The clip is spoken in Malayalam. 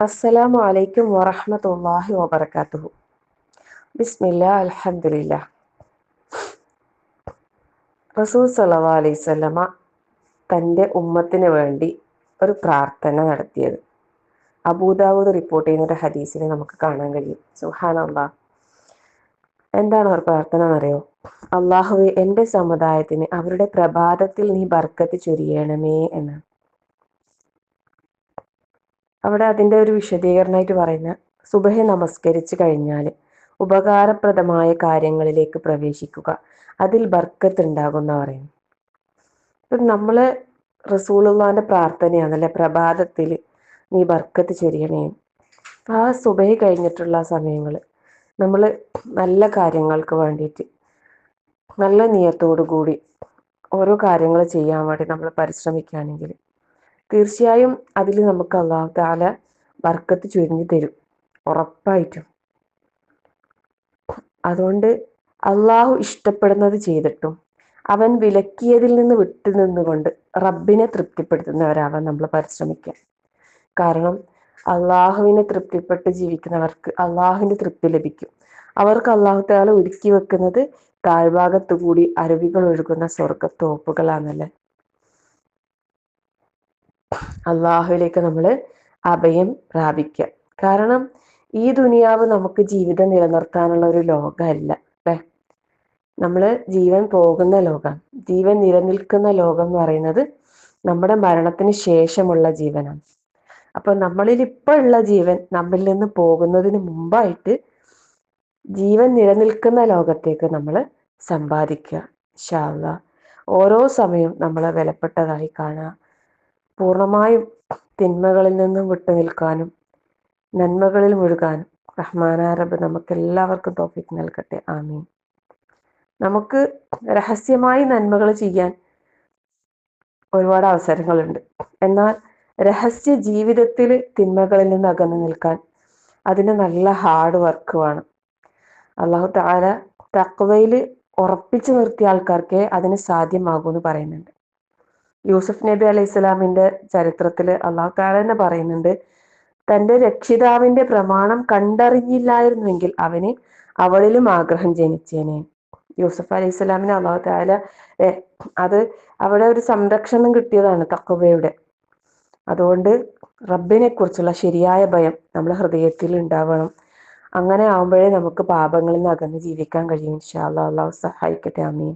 അസ്സലാമു അലൈക്കും വറഹ്മത്തുള്ളാഹി വബറകാതുഹു ബിസ്മില്ലാഹി അൽഹംദുലില്ലാഹ് റസൂൽ സല്ലല്ലാഹു അലൈഹി വസല്ലമ തന്റെ ഉമ്മത്തിന് വേണ്ടി ഒരു പ്രാർത്ഥന നടത്തിയത്. അബൂദാവൂദ് റിപ്പോർട്ട് ചെയ്യുന്ന ഒരു ഹദീസിനെ നമുക്ക് കാണാൻ കഴിയും. സുബ്ഹാനല്ലാഹ് എന്താണ് അവർ പ്രാർത്ഥന എന്നറിയോ? അള്ളാഹുവെ എന്റെ സമുദായത്തിന് അവരുടെ പ്രഭാതത്തിൽ നീ ബർക്കത്ത് ചൊരിയണമേ എന്നാണ് അവിടെ അതിന്റെ ഒരു വിശദീകരണമായിട്ട് പറയുന്ന സുബഹെ നമസ്കരിച്ച് കഴിഞ്ഞാൽ ഉപകാരപ്രദമായ കാര്യങ്ങളിലേക്ക് പ്രവേശിക്കുക. അതിൽ ബർക്കത്ത് ഉണ്ടാകുമെന്ന് പറയും ഇപ്പം നമ്മൾ റസൂലുള്ളാന്റെ പ്രാർത്ഥനയാണല്ലേ? പ്രഭാതത്തിൽ നീ ബർക്കത്ത് ചൊരിയണേ ആ സുബഹി കഴിഞ്ഞിട്ടുള്ള സമയങ്ങൾ നമ്മൾ നല്ല കാര്യങ്ങൾക്ക് വേണ്ടിയിട്ട് നല്ല നിയത്തോടു കൂടി ഓരോ കാര്യങ്ങൾ ചെയ്യാൻ വേണ്ടി നമ്മൾ പരിശ്രമിക്കുകയാണെങ്കിൽ തീർച്ചയായും അതിൽ നമുക്ക് അള്ളാഹു താല വർക്കത്ത് ചുരിഞ്ഞു തരും. ഉറപ്പായിട്ടും. അതുകൊണ്ട് അള്ളാഹു ഇഷ്ടപ്പെടുന്നത് ചെയ്തിട്ടും അവൻ വിലക്കിയതിൽ നിന്ന് വിട്ടു നിന്നുകൊണ്ട് റബ്ബിനെ തൃപ്തിപ്പെടുത്തുന്നവരാവാൻ നമ്മൾ പരിശ്രമിക്കുക കാരണം അള്ളാഹുവിനെ തൃപ്തിപ്പെട്ട് ജീവിക്കുന്നവർക്ക് അള്ളാഹുവിന്റെ തൃപ്തി ലഭിക്കും. അവർക്ക് അള്ളാഹു താല ഒരുക്കി വെക്കുന്നത് താഴ്ഭാഗത്തു കൂടി അരുവികൾ ഒഴുകുന്ന സ്വർഗത്തോപ്പുകളാണല്ലേ അള്ളാഹുവിലേക്ക് നമ്മൾ അഭയം പ്രാപിക്കുക. കാരണം ഈ ദുനിയാവ് നമുക്ക് ജീവിതം നിലനിർത്താനുള്ള ഒരു ലോകമല്ല അല്ലെ? നമ്മൾ ജീവൻ പോകുന്ന ലോകം ജീവൻ നിലനിൽക്കുന്ന ലോകം എന്ന് പറയുന്നത് നമ്മുടെ മരണത്തിന് ശേഷമുള്ള ജീവനാണ്. അപ്പൊ നമ്മളിൽ ഇപ്പൊ ഉള്ള ജീവൻ നമ്മിൽ നിന്ന് പോകുന്നതിന് മുമ്പായിട്ട് ജീവൻ നിലനിൽക്കുന്ന ലോകത്തേക്ക് നമ്മൾ സമ്പാദിക്കുക ഷാള്ള ഓരോ സമയവും നമ്മളെ വിലപ്പെട്ടതായി കാണുക പൂർണമായും തിന്മകളിൽ നിന്നും വിട്ടു നിൽക്കാനും നന്മകളിൽ മുഴുകാനും റഹ്മാനാരബ് നമുക്ക് എല്ലാവർക്കും തോഫിക്ക് നൽകട്ടെ. ആമീൻ. നമുക്ക് രഹസ്യമായി നന്മകൾ ചെയ്യാൻ ഒരുപാട് അവസരങ്ങളുണ്ട്. എന്നാൽ രഹസ്യ ജീവിതത്തിൽ തിന്മകളിൽ നിന്ന് അകന്നു നിൽക്കാൻ അതിന് നല്ല ഹാർഡ് വർക്ക് വേണം. അള്ളാഹു താല തക്വയിൽ ഉറപ്പിച്ചു നിർത്തിയ ആൾക്കാർക്കേ അതിന് സാധ്യമാകുമെന്ന് പറയുന്നുണ്ട്. യൂസുഫ് നബി അലൈഹി സ്വലാമിന്റെ ചരിത്രത്തിൽ അള്ളാഹു താല തന്നെ പറയുന്നുണ്ട് തന്റെ രക്ഷിതാവിന്റെ പ്രമാണം കണ്ടറിഞ്ഞില്ലായിരുന്നുവെങ്കിൽ അവന് അവളിലും ആഗ്രഹം ജനിച്ചേനെ. യൂസഫ് അലൈഹി സ്വലാമിന് അള്ളാഹു താല അത് അവിടെ ഒരു സംരക്ഷണം കിട്ടിയതാണ് തക്കവയുടെ അതുകൊണ്ട് റബ്ബിനെ കുറിച്ചുള്ള ശരിയായ ഭയം നമ്മുടെ ഹൃദയത്തിൽ ഉണ്ടാവണം. അങ്ങനെ ആവുമ്പോഴേ നമുക്ക് പാപങ്ങളിൽ നിന്ന് അകന്ന് ജീവിക്കാൻ കഴിയും. ഇൻഷാ അള്ളാഹ്. സഹായിക്കട്ടെ. അമീൻ